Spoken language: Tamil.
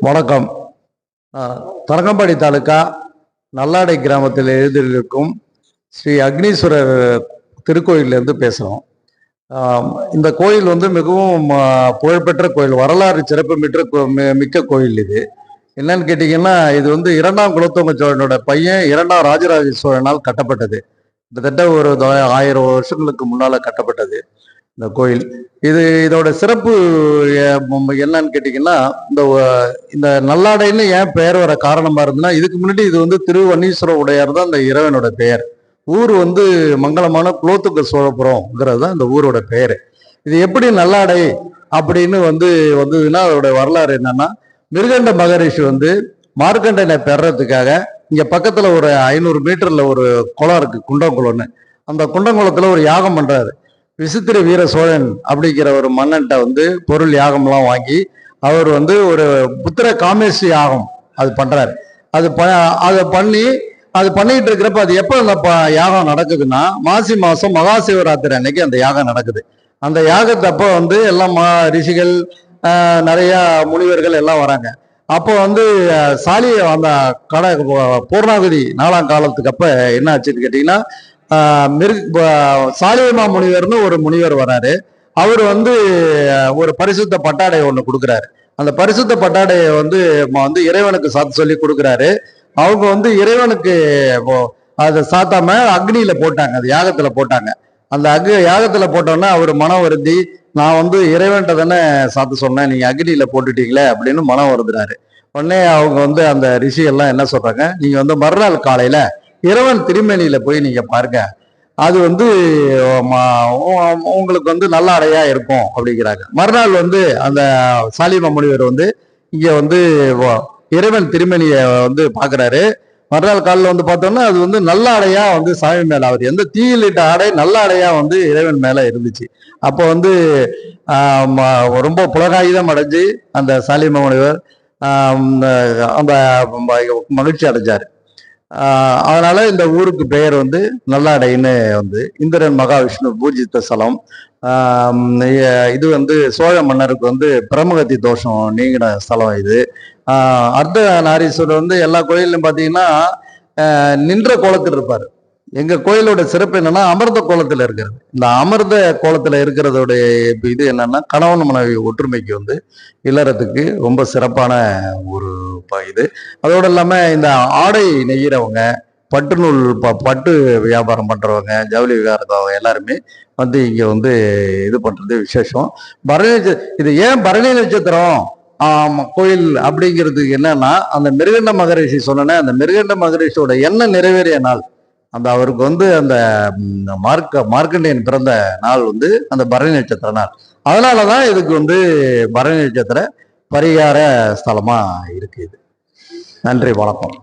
வணக்கம். தரங்கம்பாடி தாலுக்கா நல்லாடை கிராமத்தில் எழுதியிருக்கும் ஸ்ரீ அக்னீஸ்வரர் திருக்கோயிலேருந்து பேசுகிறோம் இந்த கோயில் வந்து மிகவும் புகழ்பெற்ற கோயில் வரலாறு சிறப்பு மிக்க கோ- மிக்க கோயில் இது. என்னன்னு கேட்டிங்கன்னா இது வந்து இரண்டாம் குலத்தோங்க சோழனோட பையன் இரண்டாம் ராஜராஜ சோழனால் கட்டப்பட்டது. கிட்டத்தட்ட ஒரு ஆயிரம் வருஷங்களுக்கு முன்னால் கட்டப்பட்டது. இந்த கோயில். இது இதோட சிறப்பு என்னன்னு கேட்டிங்கன்னா இந்த இந்த நல்லாடைன்னு ஏன் பெயர் வர காரணமா இருந்ததுன்னா இதுக்கு முன்னாடி இது வந்து திருவண்ணீஸ்வர உடையார் தான் இந்த இறைவனோட பெயர். ஊர் வந்து மங்களமான குலோத்துக்கு சோழபுரம்ங்கிறது தான் இந்த ஊரோட பெயர். இது எப்படி நல்லாடை அப்படின்னு வந்து வந்ததுன்னா அதோட வரலாறு என்னன்னா மிருகண்ட மகரிஷி வந்து மார்க்கண்டனை பெறத்துக்காக இங்க பக்கத்துல ஒரு ஐநூறு மீட்டர்ல ஒரு குளம் இருக்கு குண்டங்குளம்னு. அந்த குண்டங்குளத்துல ஒரு யாகம் பண்றாரு. விசித்திர வீர சோழன் அப்படிங்கிற ஒரு மன்னன்ட்ட வந்து பொருள் யாகம்லாம் வாங்கி அவர் வந்து ஒரு புத்திர காமேசி யாகம் அது பண்றாரு. அது ப அதை பண்ணி அது பண்ணிட்டு இருக்கிறப்ப அது எப்போ அந்த ப- யாகம் நடக்குதுன்னா மாசி மாசம் மகா சிவராத்திரி அன்னைக்கு அந்த யாகம் நடக்குது. அந்த யாகத்தப்போ வந்து எல்லாம் மா- ரிஷிகள் நிறையா நிறைய முனிவர்கள் எல்லாம் வராங்க. அப்போ வந்து சாலியை அந்த கடை பூர்ணாகுதி நாலாம் காலத்துக்கு அப்போ என்ன ஆச்சுன்னு கேட்டிங்கன்னா மிரு மிருக முனிவர்னு ஒரு முனிவர் வராரு. அவர் வந்து ஒரு பரிசுத்த பட்டாடை ஒன்று கொடுக்குறாரு. அந்த பரிசுத்த பட்டாடையை வந்து வந்து இறைவனுக்கு சாத்து சொல்லி கொடுக்குறாரு. அவங்க வந்து இறைவனுக்கு அதை சாத்தாம அக்னியில போட்டாங்க. அது யாகத்துல போட்டாங்க. அந்த அக் யாகத்துல போட்டோன்னா அவர் மனம் வருந்தி நான் வந்து இறைவன்ட்ட தானே சாத்து சொன்னேன். நீங்க அக்னியில போட்டுட்டீங்களே அப்படின்னு மனம் வருதுறாரு உடனே அவங்க வந்து அந்த ரிஷி எல்லாம் என்ன சொல்றாங்க நீங்க வந்து மறுநாள் காலையில இறைவன் திருமேனியில போய் நீங்க பாருங்க. அது வந்து உங்களுக்கு வந்து நல்ல அடையா இருக்கும் அப்படிங்கிறாங்க. மறுநாள் வந்து அந்த சாலிம முனிவர் வந்து இங்க வந்து இறைவன் திருமணியை வந்து பாக்குறாரு. மறுநாள் காலில் வந்து பார்த்தோம்னா அது வந்து நல்ல அடையா வந்து சாமி மேல அவர் எந்த தீயிலிட்ட ஆடை நல்ல அடையா வந்து இறைவன் மேல இருந்துச்சு. அப்போ வந்து ம- ரொம்ப புலகாயுதம் அடைஞ்சு அந்த சாலிம முனிவர் அந்த மகிழ்ச்சி அடைஞ்சாரு. அதனால இந்த ஊருக்கு பெயர் வந்து நல்லாடைன்னு வந்து இந்திரன் மகாவிஷ்ணு பூஜித்த ஸ்தலம். இது வந்து சோழ மன்னருக்கு வந்து பிரமகத்தி தோஷம் நீங்கின ஸ்தலம் இது. அர்த்த நாரீஸ்வரர் வந்து எல்லா கோயிலும் பார்த்தீங்கன்னா நின்ற கோலத்தில் இருப்பார் எங்க கோயிலோட சிறப்பு என்னன்னா அமிர்த கோலத்துல இருக்கிறது. இந்த அமிர்த கோலத்துல இருக்கிறதோடைய இது என்னன்னா கணவன் மனைவி ஒற்றுமைக்கு வந்து இல்லறத்துக்கு ரொம்ப சிறப்பான ஒரு இது. அதோடு இல்லாம இந்த ஆடை நெய்கிறவங்க பட்டு நூல் ப பட்டு வியாபாரம் பண்றவங்க ஜவுளி வியாபாரம் எல்லாருமே வந்து இங்க வந்து இது பண்றது விசேஷம். பரணி இது ஏன் பரணி நட்சத்திரம்? கோயில் அப்படிங்கிறதுக்கு என்னன்னா அந்த மிருகண்ட மகரிஷி சொன்னேன்னா அந்த மிருகண்ட மகரிஷியோட எண்ணம் நிறைவேறிய நாள். அந்த அவருக்கு வந்து அந்த மார்க்க மார்க்கண்டியன் பிறந்த நாள் வந்து அந்த பரணி நட்சத்திர நாள். அதனாலதான் இதுக்கு வந்து பரணி நட்சத்திர பரிகார ஸ்தலமாக இருக்குது நன்றி வணக்கம்.